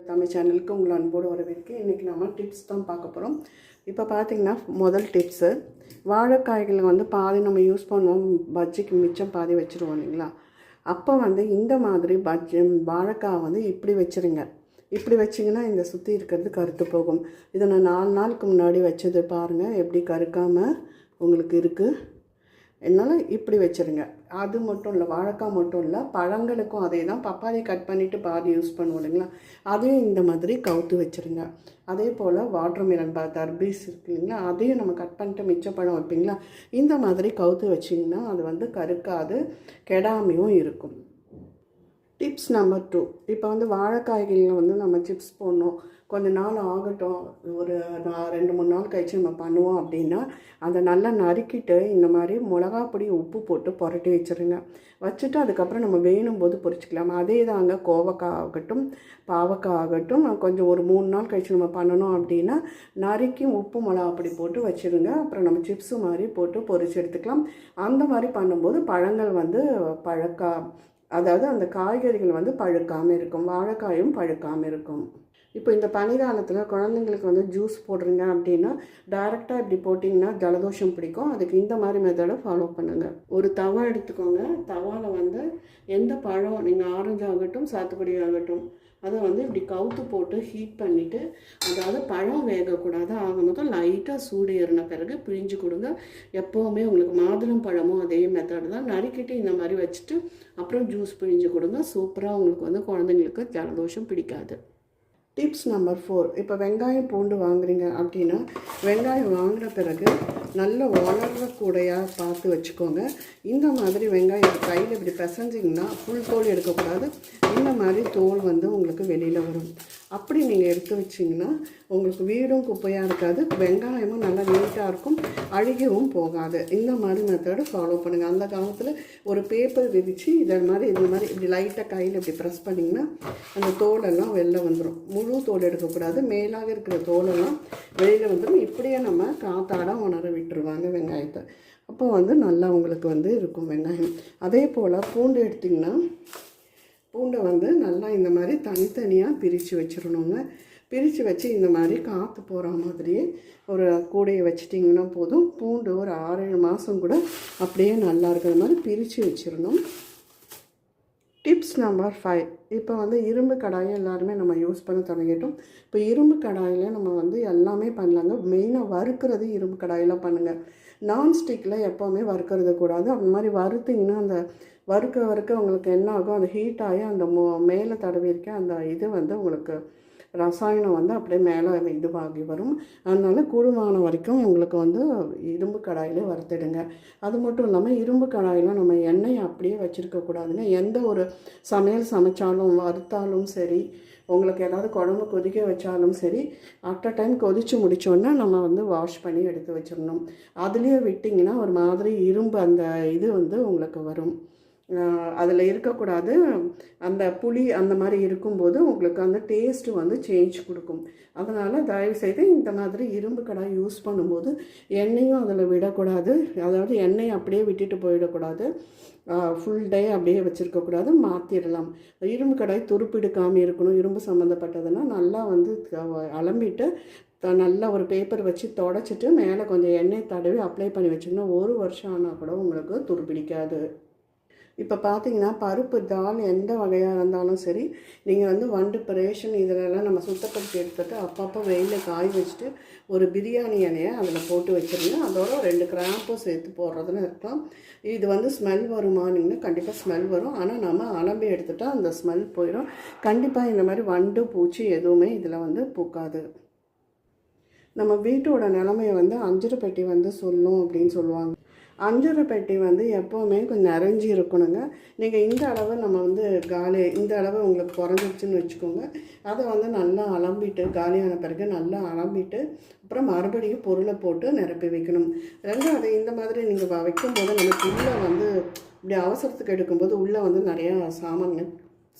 தமிழ் சேனலுக்கு உங்களை அன்போடு வரவேற்கு இன்றைக்கி நம்ம டிப்ஸ் தான் பார்க்க போகிறோம் இப்போ பார்த்தீங்கன்னா முதல் டிப்ஸு வாழைக்காய்களை வந்து பாதி நம்ம யூஸ் பண்ணுவோம் பஜ்ஜிக்கு மிச்சம் பாதி வச்சுருவோம் இல்லைங்களா? அப்போ வந்து இந்த மாதிரி பஜ்ஜி வாழைக்காய் வந்து இப்படி வச்சுருங்க. இப்படி வச்சிங்கன்னா இந்த சுற்றி இருக்கிறது கருத்து போகும். இதை நான் நாலு நாளுக்கு முன்னாடி வச்சது பாருங்கள் எப்படி கருக்காமல் உங்களுக்கு இருக்குது என்னால் இப்படி வச்சுருங்க. அது மட்டும் இல்லை வாழைக்காய் மட்டும் இல்லை பழங்களுக்கும் அதே தான். பப்பாளி கட் பண்ணிவிட்டு பாதி யூஸ் பண்ணுவோம் இல்லைங்களா? அதையும் இந்த மாதிரி கவுத்து வச்சுருங்க. அதே போல் வாட்டர் பா தர்பீஸ் இருக்கு இல்லைங்களா? அதையும் நம்ம கட் பண்ணிட்டு மிச்ச பழம் வைப்பீங்களா? இந்த மாதிரி கவுத்து வச்சிங்கன்னா அது வந்து கருக்காது கெடாமையும் இருக்கும். டிப்ஸ் நம்பர் டூ இப்போ வந்து வாழைக்காய்களில் வந்து நம்ம சிப்ஸ் போடணும். கொஞ்ச நாள் ஆகட்டும். ஒரு நா- ரெண்டு மூணு நாள் கழிச்சு நம்ம பண்ணுவோம் அப்படின்னா அதை நல்லா நறுக்கிட்டு இந்த மாதிரி மிளகா பொடி உப்பு போட்டு புரட்டி வச்சுருங்க. வச்சுட்டு அதுக்கப்புறம் நம்ம வேணும் போது பொறிச்சிக்கலாம் அதே தாங்க கோவக்காய் ஆகட்டும் பாவக்காய் ஆகட்டும். கொஞ்சம் ஒரு மூணு நாள் கழிச்சு நம்ம பண்ணணும் அப்படின்னா நறுக்கி உப்பு மிளகா பொடி போட்டு வச்சுருங்க. அப்புறம் நம்ம சிப்ஸு மாதிரி போட்டு பொறிச்சு எடுத்துக்கலாம். அந்த மாதிரி பண்ணும்போது பழங்கள் வந்து பழக்கா அதாவது அந்த காய்கறிகள் வந்து பழுக்காமல் இருக்கும் வாழைக்காயும் பழுக்காமல் இருக்கும். இப்போ இந்த பனிகாலத்தில் குழந்தைங்களுக்கு வந்து ஜூஸ் போடுறீங்க அப்படின்னா டைரெக்டாக இப்படி போட்டிங்கன்னா ஜலதோஷம் பிடிக்கும். அதுக்கு இந்த மாதிரி மெத்தடை ஃபாலோ பண்ணுங்கள் ஒரு தவா எடுத்துக்கோங்க. தவாவில் வந்து எந்த பழம் நீங்கள் ஆரஞ்சு ஆகட்டும் சாத்துக்குடி ஆகட்டும் அதை வந்து இப்படி கவுத்து போட்டு ஹீட் பண்ணிவிட்டு அதாவது பழம் வேகக்கூடாது ஆகும்போது லைட்டாக சூடு ஏறின பிறகு பிழிஞ்சு கொடுங்க. எப்போவுமே உங்களுக்கு மாதுளம் பழமும் அதே மெத்தடு தான். நறுக்கிட்டு இந்த மாதிரி வச்சுட்டு அப்புறம் ஜூஸ் பிழிஞ்சு கொடுங்க. சூப்பராக உங்களுக்கு வந்து குழந்தைங்களுக்கு ஜலதோஷம் பிடிக்காது. டிப்ஸ் நம்பர் ஃபோர் இப்போ வெங்காயம் பூண்டு வாங்குறீங்க அப்படின்னா வெங்காயம் வாங்கின பிறகு நல்ல வளர்ற கூடையாக பார்த்து வச்சுக்கோங்க. இந்த மாதிரி வெங்காயம் கையில் இப்படி பிசைஞ்சிங்கன்னா ஃபுல் தோல் எடுக்கக்கூடாது. இந்த மாதிரி தோல் வந்து உங்களுக்கு வெளியில் வரும். அப்படி நீங்கள் எடுத்து வச்சிங்கன்னா உங்களுக்கு வீடும் குப்பையாக இருக்காது. வெங்காயமும் நல்லா நீட்டாக இருக்கும். அழுகவும் போகாது. இந்த மாதிரி மெத்தடு ஃபாலோ பண்ணுங்கள் அந்த காலத்தில் ஒரு பேப்பர் விரித்து இதை மாதிரி இந்த மாதிரி இப்படி லைட்டாக கையில் இப்படி ப்ரெஸ் பண்ணிங்கன்னா அந்த தோலெல்லாம் வெளில வந்துடும் முழு தோல் எடுக்கக்கூடாது. மேலாக இருக்கிற தோலெல்லாம் வெளியில் வந்துடும் இப்படியே நம்ம காத்தாட உணர விட்டுருவாங்க வெங்காயத்தை. அப்போ வந்து நல்லா உங்களுக்கு வந்து இருக்கும் வெங்காயம். அதே போல் பூண்டு எடுத்திங்கன்னா பூண்டை வந்து நல்லா இந்த மாதிரி தனித்தனியாக பிரித்து வச்சிடணுங்க. பிரித்து வச்சு இந்த மாதிரி காற்று போகிற மாதிரியே ஒரு கூடையை வச்சிட்டிங்கன்னா போதும். பூண்டு ஒரு ஆறு ஏழு மாதம் கூட அப்படியே நல்லா இருக்கிற மாதிரி பிரித்து வச்சிடணும். டிப்ஸ் நம்பர் ஃபைவ் இப்போ வந்து இரும்பு கடாயை எல்லாருமே நம்ம யூஸ் பண்ண தொடங்கிட்டோம். இப்போ இரும்பு கடாயில் நம்ம வந்து எல்லாமே பண்ணலாங்க. மெயினாக வறுக்கிறது இரும்பு கடாயில் பண்ணுங்கள் நான்ஸ்டிக்கில் எப்போவுமே வறுக்கிறது கூடாது. அந்த மாதிரி வறுத்திங்கன்னா அந்த வறுக்க வறுக்க உங்களுக்கு என்ன ஆகும்? அந்த ஹீட் ஆகி அந்த மோ மேலே தடவி இருக்க அந்த இது வந்து உங்களுக்கு ரசாயனம் வந்து அப்படியே மேலே இதுவாகி வரும். அதனால் கூடுமான வரைக்கும் உங்களுக்கு வந்து இரும்பு கடாயிலே வறுத்துடுங்க. அது மட்டும் இல்லாமல் இரும்பு கடாயில் நம்ம எண்ணெயை அப்படியே வச்சுருக்கக்கூடாதுங்க எந்த ஒரு சமையல் சமைச்சாலும் வறுத்தாலும் சரி உங்களுக்கு ஏதாவது குழம்பு கொதிக்க வச்சாலும் சரி அட் அ டைம் கொதித்து முடித்தோன்னா நம்ம வந்து வாஷ் பண்ணி எடுத்து வச்சிடணும். அதுலேயே விட்டிங்கன்னா ஒரு மாதிரி இரும்பு அந்த இது வந்து உங்களுக்கு வரும். அதில் இருக்கக்கூடாது. அந்த புளி அந்த மாதிரி இருக்கும்போது உங்களுக்கு அந்த டேஸ்ட்டு வந்து சேஞ்ச் கொடுக்கும். அதனால் தயவுசெய்து இந்த மாதிரி இரும்பு கடாய் யூஸ் பண்ணும்போது எண்ணெயும் அதில் விடக்கூடாது. அதாவது எண்ணெய் அப்படியே விட்டுட்டு போயிடக்கூடாது. ஃபுல் டே அப்படியே வச்சுருக்கக்கூடாது மாற்றிடலாம் இரும்பு கடாய் துருப்பிடுக்காமல் இருக்கணும். இரும்பு சம்மந்தப்பட்டதுன்னா நல்லா வந்து அலம்பிட்டு த- ஒரு பேப்பர் வச்சு தொடச்சிட்டு மேலே கொஞ்சம் எண்ணெய் தடவி அப்ளை பண்ணி வச்சிங்கன்னா ஒரு வருஷம் ஆனால் கூட உங்களுக்கு துருப்பிடிக்காது. இப்போ பார்த்தீங்கன்னா பருப்பு தால் எந்த வகையாக இருந்தாலும் சரி நீங்கள் வந்து வண்டு பிரேஷன் இதிலெல்லாம் நம்ம சுத்தப்படுத்தி எடுத்துட்டு அப்பப்போ வெயிலில் காய வச்சுட்டு ஒரு பிரியாணி இலையை அதில் போட்டு வச்சுருங்க. அதோட ரெண்டு கிராம்பும் சேர்த்து போடுறதுன்னு இருக்கலாம். இது வந்து ஸ்மெல் வருமானிங்கன்னா கண்டிப்பாக ஸ்மெல் வரும். ஆனால் நம்ம அலம்பி எடுத்துட்டால் அந்த ஸ்மெல் போயிடும் கண்டிப்பாக இந்த மாதிரி வண்டு பூச்சி எதுவுமே இதில் வந்து பூக்காது. நம்ம வீட்டோட நிலமையை வந்து அஞ்சரை பெட்டி வந்து சொல்லும் அப்படின்னு சொல்லுவாங்க. அஞ்சரை பெட்டி வந்து எப்போவுமே கொஞ்சம் நிறைஞ்சி இருக்கணுங்க. நீங்கள் இந்த அளவு நம்ம வந்து காலி இந்த அளவு உங்களுக்கு குறைஞ்சிருச்சுன்னு வச்சுக்கோங்க. அதை வந்து நல்லா அலம்பிட்டு காலியான பிறகு நல்லா அலம்பிட்டு அப்புறம் மறுபடியும் பொருளை போட்டு நிரப்பி வைக்கணும். ரெண்டாவது இந்த மாதிரி நீங்கள் வைக்கும்போது நமக்கு உள்ளே வந்து இப்படி அவசரத்துக்கு எடுக்கும்போது உள்ளே வந்து நிறையா சாமான்கள்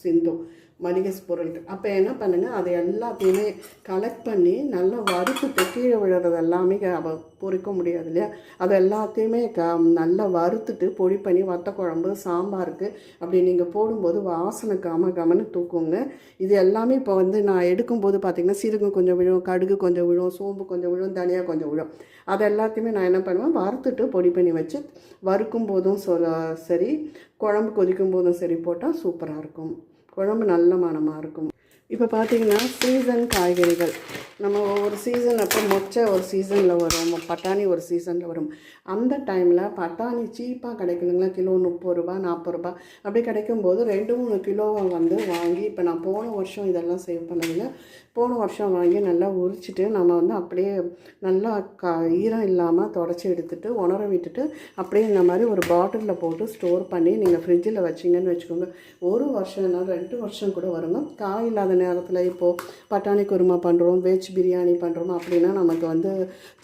சிந்தும். மளிகை பொருட்கள் அப்போ என்ன பண்ணுங்கள் அதை எல்லாத்தையுமே கலெக்ட் பண்ணி நல்லா வறுத்துட்டு கீழே விழுறது எல்லாமே க- பொறிக்க முடியாது இல்லையா? அது எல்லாத்தையுமே க நல்லா வறுத்துட்டு பொடி பண்ணி வத்த குழம்பு சாம்பாருக்கு அப்படி நீங்கள் போடும்போது வாசனை கம கமன்னு தூக்குங்க. இது எல்லாமே இப்போ வந்து நான் எடுக்கும்போது பார்த்திங்கன்னா சீரகம் கொஞ்சம் விழும் கடுகு கொஞ்சம் விழும் சோம்பு கொஞ்சம் விழும் தனியாக கொஞ்சம் விழும். அது எல்லாத்தையுமே நான் என்ன பண்ணுவேன்? வறுத்துட்டு பொடி பண்ணி வச்சு வறுக்கும் போதும் சொல்ல சரி குழம்பு கொதிக்கும் போதும் சரி போட்டால் சூப்பராக இருக்கும். குழம்பு நல்ல மணமாக இருக்கும். இப்போ பார்த்தீங்கன்னா சீசன் காய்கறிகள். நம்ம ஒவ்வொரு சீசன் அப்போ மொச்சை ஒரு சீசனில் வரும் பட்டாணி ஒரு சீசனில் வரும். அந்த டைமில் பட்டாணி சீப்பாக கிடைக்கணுங்களா கிலோ முப்பது ரூபா நாற்பது ரூபா. அப்படி கிடைக்கும்போது ரெண்டு மூணு கிலோவை வந்து வாங்கி இப்போ நான் போன வருஷம் இதெல்லாம் சேவ் பண்ணதில்ல போன வருஷம் வாங்கி நல்லா உரிச்சிட்டு நம்ம வந்து அப்படியே நல்லா க ஈரம் இல்லாமல் தொடச்சி எடுத்துட்டு உணர விட்டுட்டு அப்படியே இந்த மாதிரி ஒரு பாட்டிலில் போட்டு ஸ்டோர் பண்ணி நீங்கள் ஃப்ரிட்ஜில் வச்சிங்கன்னு வச்சுக்கோங்க. ஒரு வருஷம் ரெண்டு வருஷம் கூட வருங்க. காய் இல்லாத நேரத்தில் இப்போது பட்டாணி குருமா பண்ணுறோம் வெஜ் பிரியாணி பண்ணுறோம் அப்படின்னா நமக்கு வந்து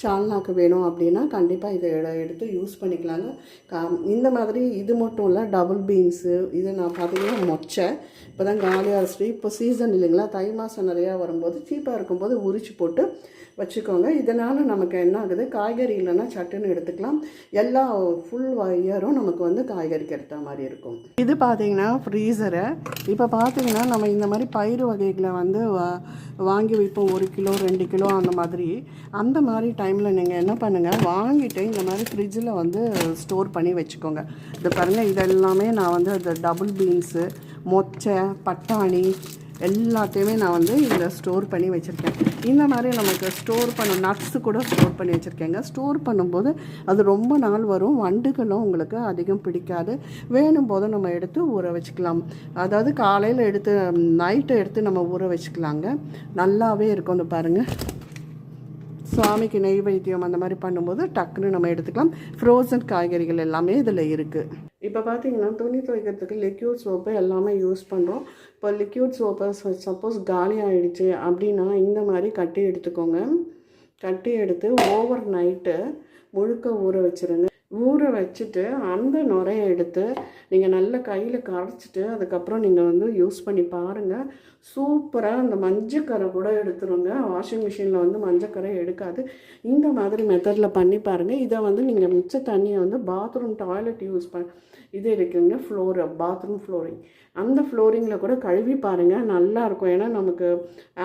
சால்னாக்கு வேணும் அப்படின்னா கண்டிப்பாக இதை எடுத்து யூஸ் பண்ணிக்கலாங்க. கா- இந்த மாதிரி இது மட்டும் இல்லை டபுள் பீன்ஸு இது நான் பார்த்தீங்கன்னா மொச்சை இப்போ தான் காலியாக அரிசி இப்போ சீசன் இல்லைங்களா தை மாதம் நிறையா வரும்போது சீப்பாக இருக்கும்போது உரிச்சு போட்டு வச்சுக்கோங்க. இதனால் நமக்கு என்ன ஆகுது காய்கறி இல்லைன்னா சட்டுன்னு எடுத்துக்கலாம். எல்லா ஃபுல் இயரும் நமக்கு வந்து காய்கறிக்கு எடுத்த மாதிரி இருக்கும். இது பார்த்தீங்கன்னா ஃப்ரீசரை இப்போ பார்த்தீங்கன்னா நம்ம இந்த மாதிரி பயிறு வகைகளை வந்து வா- வாங்கி வைப்போம். ஒரு கிலோ ரெண்டு கிலோ அந்த மாதிரி. அந்த மாதிரி டைமில் நீங்கள் என்ன பண்ணுங்கள் வாங்கிட்டு இந்த மாதிரி ஃப்ரிட்ஜில் வந்து ஸ்டோர் பண்ணி வச்சுக்கோங்க. இது பாருங்கள் இதெல்லாமே நான் வந்து அந்த டபுள் பீன்ஸு மொச்சை பட்டாணி எல்லாத்தையுமே நான் வந்து இதில் ஸ்டோர் பண்ணி வச்சுருக்கேன். இந்த மாதிரி நமக்கு ஸ்டோர் பண்ண நட்ஸு கூட ஸ்டோர் பண்ணி வச்சுருக்கேங்க. ஸ்டோர் பண்ணும்போது அது ரொம்ப நாள் வரும். வண்டுகளும் உங்களுக்கு அதிகம் பிடிக்காது. வேணும் போது நம்ம எடுத்து ஊற வச்சுக்கலாம். அதாவது காலையில் எடுத்து நைட்டை எடுத்து நம்ம ஊற வச்சுக்கலாங்க. நல்லாவே இருக்கும். பாருங்கள் சுவாமிக்கு நெய்வேத்தியம் அந்த மாதிரி பண்ணும்போது டக்குன்னு நம்ம எடுத்துக்கலாம். ஃப்ரோசன் காய்கறிகள் எல்லாமே இதில் இருக்குது இப்போ பார்த்தீங்கன்னா துணி துவைக்கிறதுக்கு லிக்யூட் சோப்பு எல்லாமே யூஸ் பண்ணுறோம் இப்போ லிக்யூட் சோப்பை சப்போஸ் காலி ஆகிடுச்சு அப்படின்னா இந்த மாதிரி கட்டி எடுத்துக்கோங்க. கட்டி எடுத்து ஓவர் நைட்டு முழுக்க ஊற வச்சுருங்க. ஊற வச்சுட்டு அந்த நுரையை எடுத்து நீங்கள் நல்ல கையில் கரைச்சிட்டு அதுக்கப்புறம் நீங்கள் வந்து யூஸ் பண்ணி பாருங்கள் சூப்பராக அந்த மஞ்சக்கரை கூட எடுத்துருங்க. வாஷிங் மிஷினில் வந்து மஞ்சக்கரை எடுக்காது. இந்த மாதிரி மெத்தடில் பண்ணி பாருங்கள் இதை வந்து நீங்கள் மிச்ச தண்ணியை வந்து பாத்ரூம் டாய்லெட் யூஸ் பண்ண இது இருக்குங்க ஃப்ளோர் பாத்ரூம் ஃப்ளோரிங் அந்த ஃப்ளோரிங்கில் கூட கழுவி பாருங்கள் நல்லாயிருக்கும் ஏன்னா நமக்கு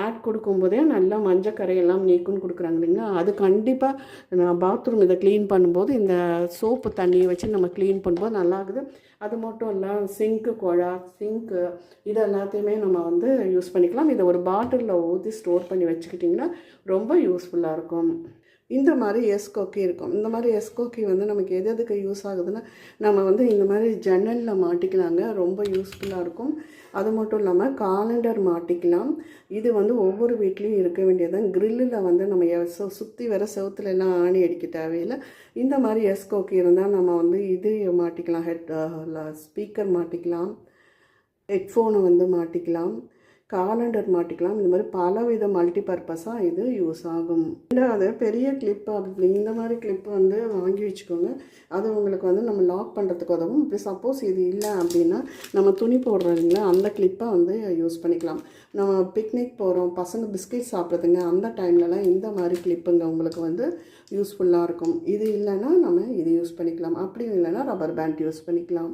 ஆட் கொடுக்கும்போதே நல்லா மஞ்சக்கரையெல்லாம் நீக்குன்னு கொடுக்குறாங்க இல்லைங்களா? அது கண்டிப்பாக நான் பாத்ரூம் இதை க்ளீன் பண்ணும்போது இந்த சோப்பு தண்ணியை வச்சு நம்ம க்ளீன் பண்ணும்போது நல்லா இருக்குது அது மட்டும் இல்லை சிங்க்கு குழா சிங்க்கு இது எல்லாத்தையுமே நம்ம வந்து யூஸ் பண்ணிக்கலாம். இதை ஒரு பாட்டிலில் ஊற்றி ஸ்டோர் பண்ணி வச்சுக்கிட்டிங்கன்னா ரொம்ப யூஸ்ஃபுல்லாக இருக்கும். இந்த மாதிரி எஸ்கோக்கி இருக்கும். இந்த மாதிரி எஸ்கோக்கி வந்து நமக்கு எது எதுக்கு யூஸ் ஆகுதுன்னா நம்ம வந்து இந்த மாதிரி ஜன்னலில் மாட்டிக்கலாங்க. ரொம்ப யூஸ்ஃபுல்லாக இருக்கும். அது மட்டும் இல்லாமல் காலண்டர் மாட்டிக்கலாம். இது வந்து ஒவ்வொரு வீட்லேயும் இருக்க வேண்டியது கிரில்லில் வந்து நம்ம எ- சுற்றி வர செவுத்துல எல்லாம் ஆணி அடிக்க தேவையில்லை. இந்த மாதிரி எஸ்கோக்கி இருந்தால் நம்ம வந்து இது மாட்டிக்கலாம். ஹெட் ஸ்பீக்கர் மாட்டிக்கலாம். ஹெட்ஃபோனை வந்து மாட்டிக்கலாம். காலண்டர் மாட்டிக்கலாம். இந்த மாதிரி பலவித மல்டி பர்பஸாக இது யூஸ் ஆகும். ரெண்டாவது பெரிய கிளிப் அப்படி இந்த மாதிரி கிளிப் வந்து வாங்கி வச்சுக்கோங்க. அது உங்களுக்கு வந்து நம்ம லாக் பண்ணுறதுக்கு உதவும். இப்படி சப்போஸ் இது இல்லை அப்படின்னா நம்ம துணி போடுறோம் இல்லைங்களா அந்த கிளிப்பை வந்து யூஸ் பண்ணிக்கலாம். நம்ம பிக்னிக் போகிறோம் பசங்க பிஸ்கெட் சாப்பிட்றதுங்க அந்த டைம்லலாம் இந்த மாதிரி கிளிப்புங்க உங்களுக்கு வந்து யூஸ்ஃபுல்லாக இருக்கும். இது இல்லைன்னா நம்ம இது யூஸ் பண்ணிக்கலாம். அப்படியும் இல்லைன்னா ரப்பர் பேண்ட் யூஸ் பண்ணிக்கலாம்.